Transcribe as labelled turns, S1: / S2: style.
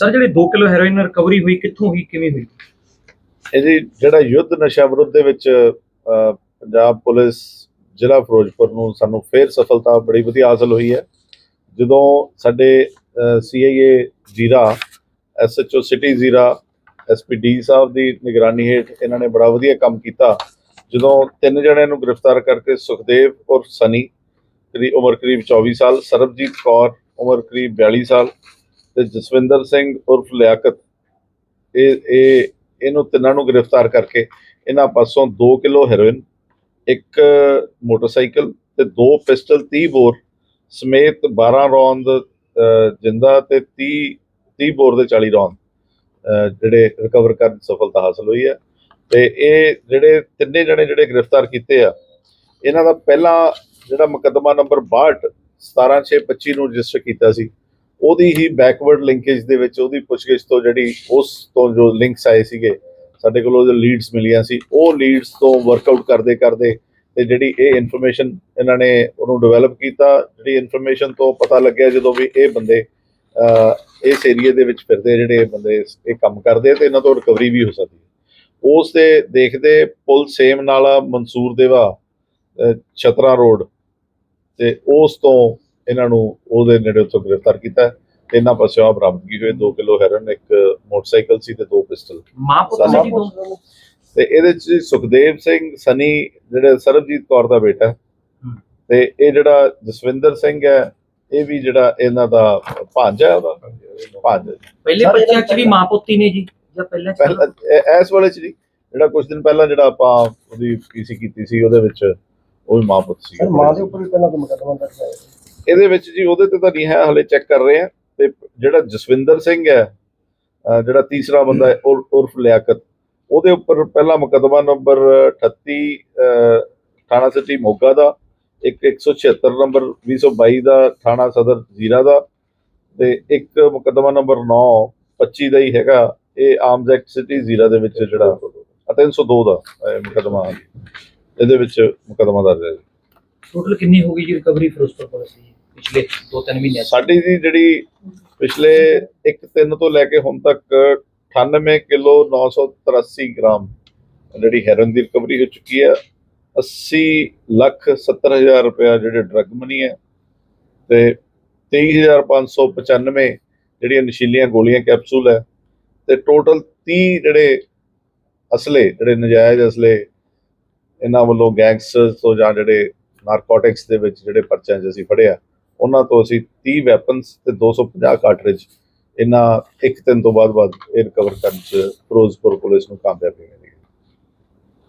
S1: Sir ਜਿਹੜੇ 2 kilo heroin recovery ਹੋਈ ਕਿੱਥੋਂ ਹੋਈ ਕਿਵੇਂ ਹੋਈ?
S2: ਇਹ ਜੀ ਜਿਹੜਾ ਯੁੱਧ ਨਸ਼ਾ ਵਿਰੁੱਧ ਦੇ ਵਿੱਚ ਅਹ, ਪੰਜਾਬ ਪੁਲਿਸ ਜ਼ਿਲ੍ਹਾ ਫਿਰੋਜ਼ਪੁਰ ਨੂੰ ਸਾਨੂੰ ਫੇਰ ਸਫਲਤਾ ਬੜੀ ਵਧੀਆ ਹਾਸਲ ਹੋਈ ਹੈ। ਜਦੋਂ ਸਾਡੇ CIA Zira SHO city Zira SPD ਸਾਹਿਬ ਦੀ ਨਿਗਰਾਨੀ ਹੇਠ ਇਹਨਾਂ ਨੇ ਬੜਾ ਵਧੀਆ ਕੰਮ ਕੀਤਾ। ਜਦੋਂ ਤਿੰਨ ਜਣਿਆਂ ਨੂੰ ਗ੍ਰਿਫਤਾਰ ਕਰਕੇ ਸੁਖਦੇਵ ਔਰ ਸਨੀ ਦੀ ਉਮਰ ਕਰੀਬ 24 ਸਾਲ ਸਰਬਜੀਤ ਕੌਰ ਉਮਰ ਕਰੀਬ 42 ਸਾਲ ਤੇ ਜਸਵਿੰਦਰ ਸਿੰਘ ਉਰਫ ਲਿਆਕਤ, ਇਹ ਇਹ, ਇਹਨੂੰ ਤਿੰਨਾਂ ਨੂੰ ਗ੍ਰਿਫਤਾਰ ਕਰਕੇ ਇਹਨਾਂ ਪਾਸੋਂ 2 ਕਿਲੋ ਹੈਰੋਇਨ, ਇੱਕ ਮੋਟਰਸਾਈਕਲ ਤੇ ਦੋ ਪਿਸਟਲ 30 ਬੋਰ ਸਮੇਤ 12 ਰੌਂਦ ਜਿੰਦਾ ਤੇ 30 30 ਬੋਰ ਦੇ 40 ਰੌਂਦ ਜਿਹੜੇ ਰਿਕਵਰ ਕਰਨ ਸਫਲਤਾ ਹਾਸਲ ਹੋਈ ਹੈ। ਤੇ ਇਹ ਜਿਹੜੇ ਤਿੰਨੇ ਜਣੇ ਜਿਹੜੇ ਗ੍ਰਿਫਤਾਰ ਕੀਤੇ ਆ, ਇਹਨਾਂ ਦਾ ਪਹਿਲਾ ਜਿਹੜਾ ਮੁਕੱਦਮਾ ਨੰਬਰ 62 17625 ਨੂੰ ਰਜਿਸਟਰ ਕੀਤਾ ਸੀ। ਉਹਦੀ ਹੀ ਬੈਕਵਰਡ ਲਿੰਕੇਜ ਦੇ ਵਿੱਚ ਉਹਦੀ ਪੁੱਛਗਿੱਛ ਤੋਂ ਜਿਹੜੀ ਉਸ ਤੋਂ ਜੋ ਲਿੰਕਸ ਆਏ ਸੀਗੇ ਸਾਡੇ ਕੋਲ ਜੋ ਲੀਡਸ ਮਿਲੀਆਂ ਸੀ ਉਹ ਲੀਡਸ ਤੋਂ ਵਰਕਆਊਟ ਕਰਦੇ ਕਰਦੇ ਤੇ ਜਿਹੜੀ ਇਹ ਇਨਫੋਰਮੇਸ਼ਨ ਇਹਨਾਂ ਨੇ ਉਹਨੂੰ ਡਿਵੈਲਪ ਕੀਤਾ ਜਿਹੜੀ ਇਨਫੋਰਮੇਸ਼ਨ ਤੋਂ ਪਤਾ ਲੱਗਿਆ ਜਦੋਂ ਵੀ ਇਹ ਬੰਦੇ ਇਸ ਏਰੀਏ ਦੇ ਵਿੱਚ ਫਿਰਦੇ ਜਿਹੜੇ ਇਹ ਬੰਦੇ ਇਹ ਕੰਮ ਕਰਦੇ ਆ ਤੇ ਇਹਨਾਂ ਤੋਂ ਰਿਕਵਰੀ ਵੀ ਹੋ ਸਕਦੀ ਹੈ। ਉਸ ਦੇ ਦੇਖਦੇ ਪੁਲ ਸੇਮ ਨਾਲਾ ਮਨਸੂਰ ਦੇਵਾ ਅਹ, ਛਤਰਾ ਰੋਡ ਤੇ ਉਸ ਤੋਂ ਇਹਨਾਂ ਨੂੰ ਉਹਦੇ ਨੇੜੇ ਤੋਂ ਗ੍ਰਿਫਤਾਰ ਕੀਤਾ। ਤੇ ਇਹਨਾਂ ਪਾਸਿਓਂ ਆ ਬਰਾਮਦਗੀ ਹੋਏ 2 ਕਿਲੋ ਹੈਰਨ ਇੱਕ ਮੋਟਰਸਾਈਕਲ ਸੀ ਤੇ ਦੋ ਪਿਸਟਲ
S1: ਮਾਂ ਪੁੱਤ ਸੀ ਜੀ ਦੋ?
S2: ਤੇ ਇਹਦੇ ਚ ਸੁਖਦੇਵ ਸਿੰਘ ਸਨੀ ਜਿਹੜੇ ਸਰਬਜੀਤ ਕੌਰ ਦਾ ਬੇਟਾ। ਤੇ ਇਹ ਜਿਹੜਾ ਜਸਵਿੰਦਰ ਸਿੰਘ ਹੈ ਇਹ ਵੀ ਜਿਹੜਾ ਇਹਨਾਂ ਦਾ ਭਾਂਜਾ ਹੈ ਉਹਦਾ? ਭਾਂਜਾ
S1: ਪਹਿਲੇ ਬੱਚਿਆਂ ਚ ਵੀ ਮਾਂ ਪੁੱਤੀ ਨੇ ਜੀ ਜਾਂ ਪਹਿਲਾਂ
S2: ਇਸ ਵੇਲੇ ਚ ਜੀ ਜਿਹੜਾ ਕੁਝ ਦਿਨ ਪਹਿਲਾਂ ਜਿਹੜਾ ਆਪਾਂ ਉਹਦੀ ਪੀਸੀ ਕੀਤੀ ਸੀ ਉਹਦੇ ਵਿੱਚ ਉਹ ਵੀ ਮਾਂ ਪੁੱਤ ਸੀ।
S3: ਮਾਂ ਦੇ ਉੱਪਰ ਵੀ ਪਹਿਲਾਂ ਕੋਈ ਮੁਕੱਦਮਾ ਦਰਜ ਹੈ।
S2: ਇਹਦੇ ਵਿੱਚ ਜੀ ਉਹਦੇ ਤੇ ਤਾਂ ਨਹੀਂ ਹੈ ਹਲੇ ਚੈੱਕ ਕਰ ਰਹੇ ਆ ਤੇ ਜਿਹੜਾ ਜਸਵਿੰਦਰ ਸਿੰਘ ਹੈ ਜਿਹੜਾ ਤੀਸਰਾ ਬੰਦਾ ਹੈ ਉਰਫ ਲਿਆਕਤ ਉਹਦੇ ਉੱਪਰ ਪਹਿਲਾ ਮੁਕੱਦਮਾ ਨੰਬਰ 38 ਥਾਣਾ ਸਿਟੀ ਮੋਗਾ ਦਾ ਇੱਕ 176 ਨੰਬਰ 2022 ਦਾ ਥਾਣਾ ਸਦਰ ਜ਼ੀਰਾ ਦਾ ਤੇ ਇੱਕ ਮੁਕੱਦਮਾ ਨੰਬਰ 9 25 ਦਾ ਹੀ ਹੈਗਾ ਇਹ ਆਰਮਜ਼ ਐਕਟ ਸਿਟੀ ਜ਼ੀਰਾ ਦੇ ਵਿੱਚ ਜਿਹੜਾ ਅ, 302 ਦਾ ਇਹ ਮੁਕੱਦਮਾ ਇਹਦੇ ਵਿੱਚ ਮੁਕੱਦਮਾ ਦਰਜ ਹੈ
S1: ਟੋਟਲ ਕਿੰਨੀ ਹੋ ਗਈ ਜੀ ਰਿਕਵਰੀ ਫਿਰੋਜ਼ਪੁਰ ਪੁਲਿਸ ਦੀ? ਪਿਛਲੇ 2-3 ਮਹੀਨਿਆਂ
S2: ਸਾਡੀ ਦੀ ਜਿਹੜੀ ਪਿਛਲੇ 1 3 ਤੋਂ ਲੈ ਕੇ ਹੁਣ ਤੱਕ 98 ਕਿਲੋ 983 ਗ੍ਰਾਮ ਜਿਹੜੀ ਹੈਰਨ ਦੀ ਰਿਕਵਰੀ ਹੋ ਚੁੱਕੀ ਹੈ। 80 ਲੱਖ 70 ਹਜ਼ਾਰ ਰੁਪਇਆ ਜਿਹੜੇ ਡਰੱਗ ਮਨੀ ਹੈ ਤੇ 23595 ਜਿਹੜੀਆਂ ਨਸ਼ੀਲੀਆਂ ਗੋਲੀਆਂ ਕੈਪਸੂਲ ਹੈ ਤੇ ਟੋਟਲ 30 ਜਿਹੜੇ ਅਸਲੇ, ਜਿਹੜੇ ਨਜਾਇਜ਼ ਅਸਲੇ ਇਹਨਾਂ ਵੱਲੋਂ ਗੈਂਗਸਟਰਸ ਤੋਂ ਜਾਂ ਜਿਹੜੇ ਨਾਰਕੋਟਿਕਸ ਦੇ ਵਿੱਚ ਜਿਹੜੇ ਪਰਚਿਆਂ 'ਚ ਅਸੀਂ ਫੜਿਆ ਉਹਨਾਂ ਤੋਂ ਅਸੀਂ 30 ਵੈਪਨਸ ਤੇ 250 ਕਾਰਟ੍ਰਿਜ ਇਹਨਾਂ ਇੱਕ ਦਿਨ ਤੋਂ ਬਾਅਦ ਬਾਅਦ ਇਹ ਰਿਕਵਰ ਕਰਨ 'ਚ ਫਿਰੋਜ਼ਪੁਰ ਪੁਲਿਸ ਨੂੰ ਕਾਮਯਾਬੀ ਮਿਲੀ।